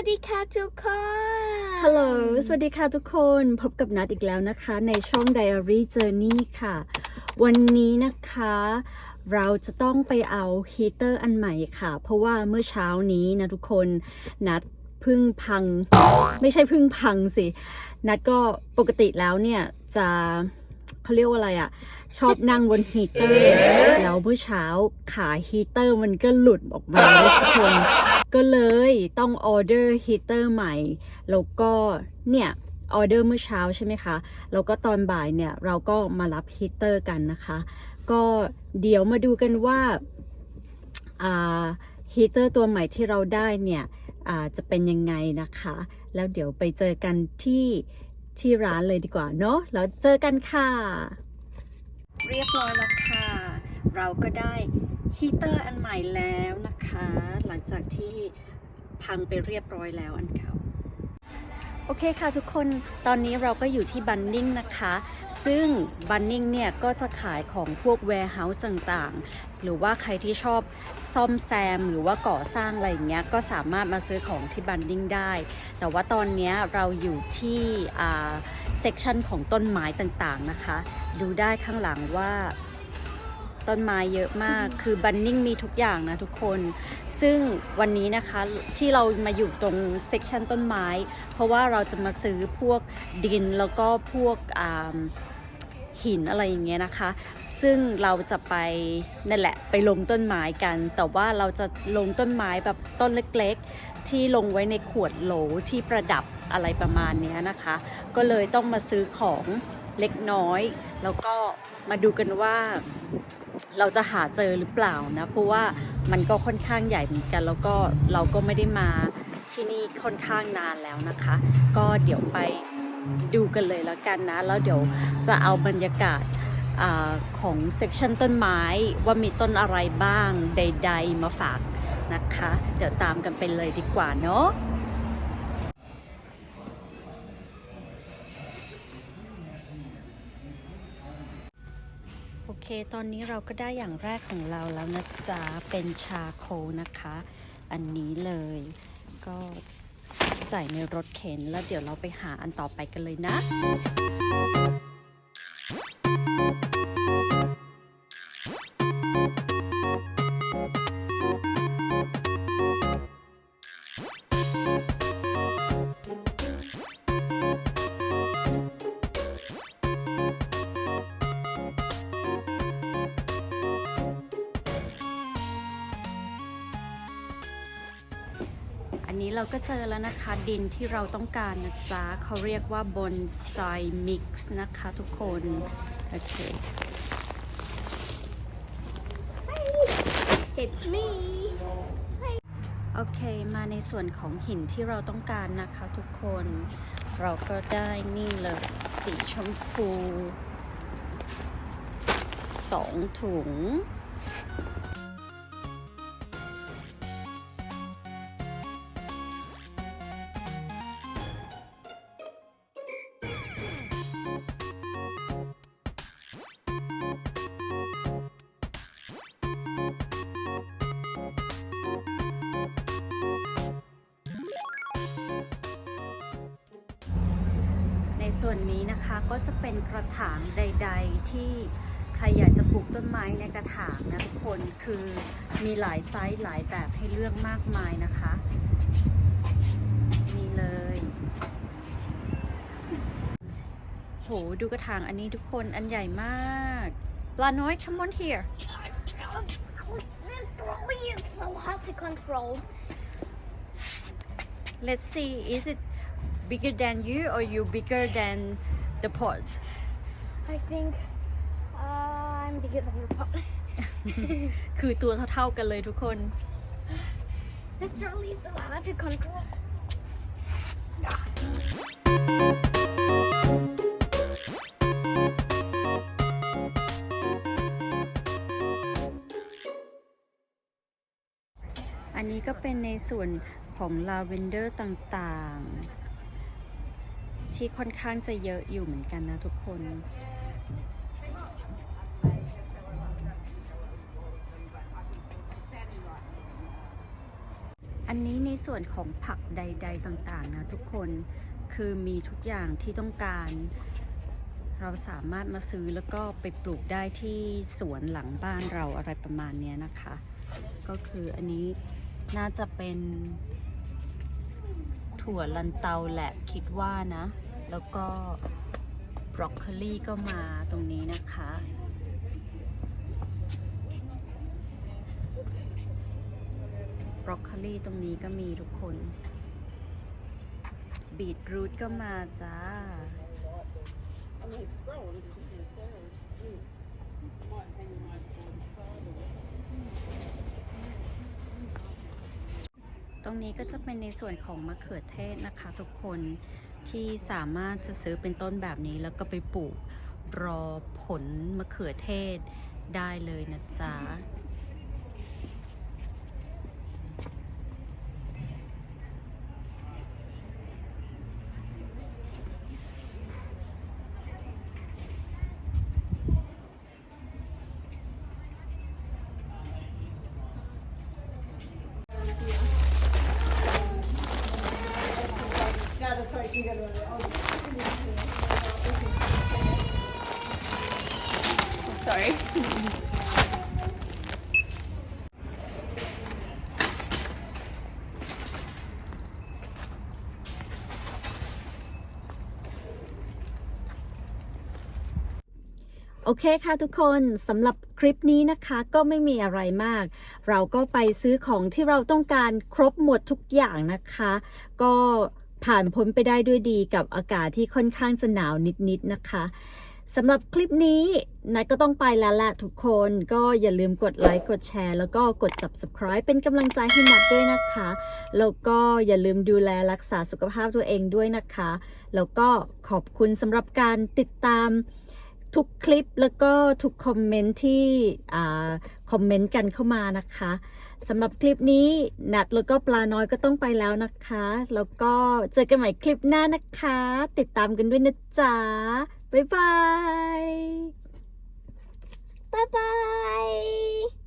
สวัสดีค่ะทุกคน ฮัลโหล สวัสดีค่ะทุกคน พบกับนัดอีกแล้วนะคะ ในช่อง Diary Journey ค่ะ วันนี้นะคะ เราจะต้องไปเอาฮีเตอร์อันใหม่ค่ะ เพราะว่าเมื่อเช้านี้นะทุกคน นัดพึ่งพัง ไม่ใช่พึ่งพังสิ นัดก็ปกติแล้วเนี่ยจะเขาเรียกว่าอะไรอะชอบนั่งบนฮีเตอร์ แล้วเมื่อเช้าขาฮีเตอร์มันก็หลุดออกมาทุกคน ก็เลยต้องออเดอร์ฮีเตอร์ใหม่ แล้วก็เนี่ยออเดอร์เมื่อเช้าใช่ไหมคะ แล้วก็ตอนบ่ายเนี่ยเราก็มารับฮีเตอร์กันนะคะ ก็เดี๋ยวมาดูกันว่าฮีเตอร์ตัวใหม่ที่เราได้เนี่ยจะเป็นยังไงนะคะ แล้วเดี๋ยวไปเจอกันที่ที่ร้านเลยดีกว่าเนาะ แล้วเจอกันค่ะ เรียบร้อยแล้วค่ะ เราก็ได้ ฮีเตอร์อันใหม่แล้วนะคะ หลังจากที่พังไปเรียบร้อยแล้วอันเก่าโอเคค่ะทุกคนตอนนี้เราก็อยู่ที่บันนิ่งนะคะ ซึ่งบันนิ่งเนี่ยก็จะขายของพวก warehouse ต่างๆ หรือว่าใครที่ชอบซ่อมแซม หรือว่าก่อสร้างอะไรอย่างเงี้ยก็สามารถมาซื้อของที่บันนิ่งได้ แต่ว่าตอนนี้เราอยู่ที่อ่าเซกชันของต้นไม้ต่างๆนะคะ ดูได้ข้างหลังว่า ต้นไม้เยอะมาก คือบันนิ่งมีทุกอย่างนะทุกคน ซึ่งวันนี้นะคะที่เรามาอยู่ตรงเซกชันต้นไม้ เพราะว่าเราจะมาซื้อพวกดินแล้วก็พวกหินอะไรอย่างเงี้ยนะคะ ซึ่งเราจะไปนั่นแหละไปลงต้นไม้กัน แต่ว่าเราจะลงต้นไม้แบบต้นเล็กๆ ที่ลงไว้ในขวดโหลที่ประดับอะไรประมาณนี้นะคะ ก็เลยต้องมาซื้อของ เล็กน้อย แล้วก็มาดูกันว่าเราจะหาเจอหรือเปล่านะ เพราะว่ามันก็ค่อนข้างใหญ่เหมือนกัน แล้วก็เราก็ไม่ได้มาที่นี่ค่อนข้างนานแล้วนะคะ ก็เดี๋ยวไปดูกันเลยแล้วกันนะ แล้วเดี๋ยวจะเอาบรรยากาศอของเซกชันต้นไม้ว่ามีต้นอะไรบ้างใด ๆ มาฝากนะคะ เดี๋ยวตามกันไปเลยดีกว่าเนาะ โอเค ตอนนี้เราก็ได้อย่างแรกของเราแล้วนะจ๊ะ เป็นชาโคนะคะ อันนี้เลย ก็ใส่ในรถเข็นแล้วเดี๋ยวเราไปหาอันต่อไปกันเลยนะ นนี้เราก็เจอแล้วนะคะดินที่เราต้องการนะจ๊ะเขาเรียกว่าบอนไซมิกซ์นะคะทุกคน โอเค It's me โอเค มาในส่วนของหินที่เราต้องการนะคะทุกคน เราก็ได้นี่เลยสีชมพูสองถุง ส่วนนี้นะคะก็จะเป็นกระถางใด ๆ ที่ใครอยากจะปลูกต้นไม้ในกระถางนะทุกคนคือมีหลายไซส์หลายแบบให้เลือกมากมายนะคะนี่เลยโหดูกระถางอันนี้ทุกคนอันใหญ่มากปลาน้อย come on here This trolley is so hard to control let's see is it bigger than you or you bigger than the pot I think uh, I'm bigger than the pot คือตัวเท่าๆกันเลยทุกคน This trolley is so hard to control อันนี้ก็เป็นในส่วนของลาเวนเดอร์ต่างๆ ที่ค่อนข้างจะเยอะอยู่เหมือนกันนะทุกคนอันนี้ในส่วนของผักใด ๆต่างๆนะทุกคนคือมีทุกอย่างที่ต้องการ เราสามารถมาซื้อแล้วก็ไปปลูกได้ที่สวนหลังบ้านเราอะไรประมาณนี้นะคะ ก็คืออันนี้น่าจะเป็นถั่วลันเตาแหละคิดว่านะ แล้วก็บรอกโคลีก็มาตรงนี้นะคะ บรอกโคลีตรงนี้ก็มีทุกคน บีทรูทก็มาจ้า ตรงนี้ก็จะเป็นในส่วนของมะเขือเทศนะคะทุกคน ที่สามารถจะซื้อเป็นต้นแบบนี้แล้วก็ไปปลูกรอผลมะเขือเทศได้เลยนะจ๊ะ Sorry. โอเคค่ะทุกคนสำหรับคลิปนี้นะคะก็ไม่มีอะไรมาก เราก็ไปซื้อของที่เราต้องการครบหมดทุกอย่างนะคะ ก็ ผ่านพ้นไปได้ด้วยดีกับอากาศที่ค่อนข้างจะหนาวนิดๆนะคะสำหรับคลิปนี้นัทก็ต้องไปแล้วแหละทุกคนก็อย่าลืมกดไลค์กดแชร์ แล้วก็กด subscribe เป็นกำลังใจให้นัทด้วยนะคะ แล้วก็อย่าลืมดูแลรักษาสุขภาพตัวเองด้วยนะคะ แล้วก็ขอบคุณสำหรับการติดตาม ทุกคลิปแล้วก็ทุกคอมเมนต์ที่คอมเมนต์กันเข้ามานะคะสำหรับคลิปนี้นัดแล้วก็ปลาน้อยก็ต้องไปแล้วนะคะ แล้วก็เจอกันใหม่คลิปหน้านะคะ ติดตามกันด้วยนะจ๊ะ บ๊ายบาย บ๊ายบาย